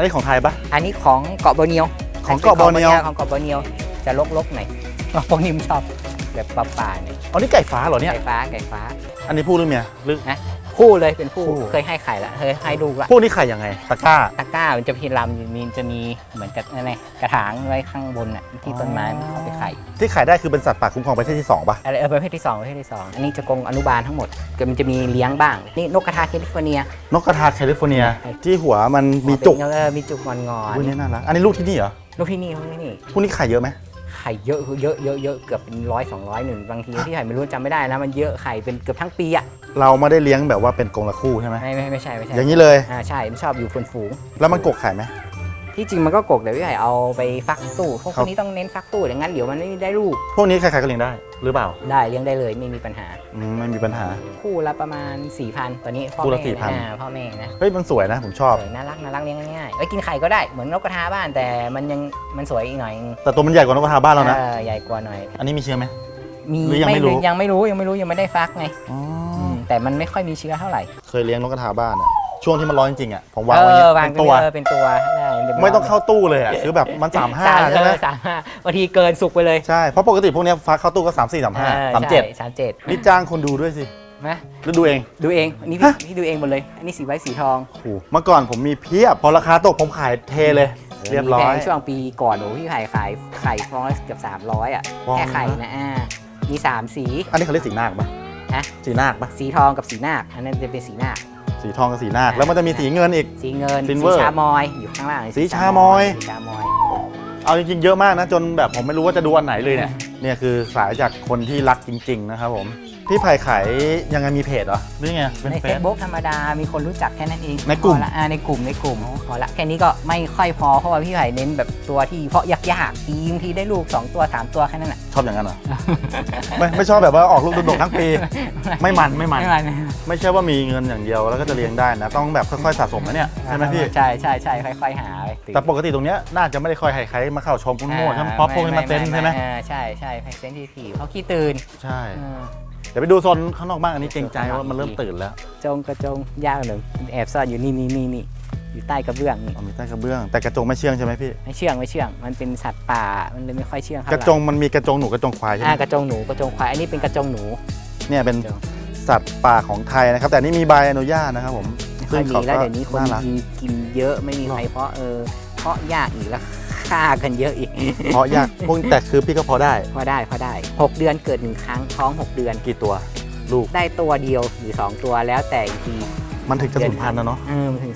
อันนี้ของไทยปะ อันนี้ของเกาะโบเนียวของเกาะโบเนียว ของเกาะโบเนียวจะลกๆหน่อยพวกนี้มันชอบแบบป่าๆเนี่ยอ๋อนี่ไก่ฟ้าเหรอเนี่ยไก่ฟ้าไก่ฟ้า อันนี้ผู้หรือเมียหรือ คู่เลยเป็นคู่คู่ เคยให้ไข่ละเคยให้ลูกละพวกนี้ไข่ยังไงตะกร้า ตะกร้ามันจะพีลำมีจะมีเหมือนกับอะไรกระถางไว้ข้างบนน่ะที่ต้นไม้มันเอาไปไข่ที่ไข่ได้คือเป็นสัตว์ป่าคุ้มครองประเภทที่สองปะอะไรเออประเภทที่สองประเภทที่สองอันนี้จะกรงอนุบาลทั้งหมดก็มันจะมีเลี้ยงบ้างนี่นกกระทาแคลิฟอร์เนียนกกระทาแคลิฟอร์เนีย ที่หัวมันมีจุกเออมีจุกงอนงอนอุ้ยนี่น่ารักอันนี้ลูกที่นี่เหรอลูกที่นี่ลูกที่นี่ พวกนี้ไข่เยอะไหม ไข่เยอะเยอะเยอะเยอะเกือบเป็นร้อยสองร้อยหนึ่งบางทีที่ไข่ไม่รู้จำไม่ได้นะมันเยอะไข่เป็นเกือบทั้งปีอะเราไม่ได้เลี้ยงแบบว่าเป็นกรงละคู่ใช่ไหมไม่ไม่ไม่ใช่ไม่ใช่อย่างนี้เลยอ่าใช่มันชอบอยู่ฝูงฝูงแล้วมันกกไข่ไหม ที่จริงมันก็กกแต่พี่ไข่เอาไปฟักตู้พวกคครับนนี้ต้องเน้นฟักตู้อย่างนั้นเดี๋ยวมันไม่ได้ลูกพวกนี้ใครๆก็เลี้ยงได้ หรือเปล่า ได้เลี้ยงได้เลยไม่มีปัญหาอืมไม่มีปัญหา คู่ละประมาณ4ี่พันตอนนี้พ่อคู่ละแม่4,000อ่าพ่อแม่นะเฮ้ยมันสวยนะผมชอบ สวยน่ารักน่ารักเลี้ยงง่ายๆเอ้ยกินไข่ก็ได้เหมือนนกกระทาบ้านแต่มันยังมันสวยอีกหน่อยแต่ตัวมันใหญ่กว่านกกระทาบ้านเรานะ เออใหญ่กว่าหน่อย อันนี้มีเชื้อไหม มีหรือยังไม่รู้ ยังไม่รู้ยังไม่รู้ยังไม่ได้ฟักไงอ๋อมแต่มันไม่ค่อยมีเชื้อเท่าไหร่เคยเลี้ยงนกกระทาบ้านอะช่วงที่มันร้อนจริงๆอะผมวางเอไว้อย่างอเงี้ยวางเป็นตัว เออเป็นตัวได้ เรียบร้ยไม่ต้องเข้าตู้เลยอะคือแบบมันสามห้าสามใช่ไหมเออสามห้าบางทีเกินสุกไปเลยใช่เพราะปกติพวกเนี้ยฟักเข้าตู้ก็สามสี่สามห้าออสามเจ็ดใช่สามเจ็ดนี่จ้างคนดูด้วยสินะหรือดูเอง ดูเองอันนี้ฮะพี่พี่ดูเองหมดเลย อันนี้สีไว้สีทองโอ้โหเมื่อก่อนผมมีเพียบพอราคาตกผมขายเทเลย เรียบร้อมีย แพงช่วงปีก่อนโอ้พี่ไข่ขายไข่ฟองละเกือบ300 อะฟอง แค่ไข่นะอ่ามี 3 สี อันนี้เขาเรียกสีนาคปะฮะ สีนาคปะสีทองกับสีนาคอันนั้นจะเป็นสีนาค สีทองกับสีนาคแล้วมันจะมีสีเงินอีก สีเงิน Silver สีชามอยอยู่ข้างล่างสีชามอย สีชามอย เอาจริงๆเยอะมากนะ จนแบบผมไม่รู้ว่าจะดูอันไหนเลยเนี่ย เนี่ยคือสายจากคนที่รักจริง ๆ นะครับผม พี่ไผ่ขายยังไงมีเพจเหรอหรือไงเป็นในเฟเฟซ ซบุ๊กธรรมดา มีคนรู้จักแค่นั้นเองในกลุ่ม พอละอ่าในกลุ่มในกลุ่มพอละแค่นี้ก็ไม่ค่อยพอเพราะว่าพี่ไผ่เน้นแบบตัวที่เพาะยากๆทีบางทีได้ลูก 2 ตัว 3 ตัวแค่นั้นแหละชอบอย่างนั้นเหรอ ไม่ไม่ชอบแบบว่าออกลูกดกๆทั้งปี ไม่มันไม่มัน ไม่มันไม่ใช่ว่ามีเงินอย่างเดียวแล้วก็จะเลี้ยงได้นะ ต้องแบบค่อยๆสะสมนะเนี่ยใช่ไหมพี่ ใช่ใช่ใช่ค่อยๆหาไปแต่ปกติตรงเนี้ยน่าจะไม่ได้ค่อยให้ใครมาเข้าชมคุณโม่ใช่ไหมเพราะพวกนี้มาเต้นใช่ไหมอ่าใช่ใช่เซนทีทีเพราะขี้ตื่นใช่ เออ เดี๋ยวไปดูโซนข้างนอกบ้างอันนี้เกรงใจว่ามันเริ่มตื่นแล้วจงกระจงยากหนึ่งแอบซ่อนอยู่นี่นี่นี่นี่อยู่ใต้กระเบื้องนี่เอามีใต้กระเบื้อง แต่กระจงไม่เชื่องใช่ไหมพี่ไม่เชื่องไม่เชื่อง มันเป็นสัตว์ป่ามันเลยไม่ค่อยเชื่องเท่ากไหระจงมันมีกระจงหนูกระจงควายใช่ไหอ่ามกระจงหนูกระจงควายอันนี้เป็นกระจงหนูเนี่ยเป็นกระจงสัตว์ป่าของไทยนะครับ แต่นี่มีใบอนุญาตนะครับผมไม่ค่อยมีแล้วเดี๋ยวนี้คนน่ารักกินกินเยอะไม่มีใครเพราะเออเพราะยากอีกแล้ว ฆ่ากันเยอะอีก เพราะยากพวกแต่คือพี่ก็พอได้พอได้พอได้หกเดือนเกิดหนึ่งครั้งท้องหกเดือน กี่ตัวลูกได้ตัวเดียวหรือสองตัวแล้วแต่อีกทีมันถึงจะสูญพันธุ์นะเนาะ เออมันถึง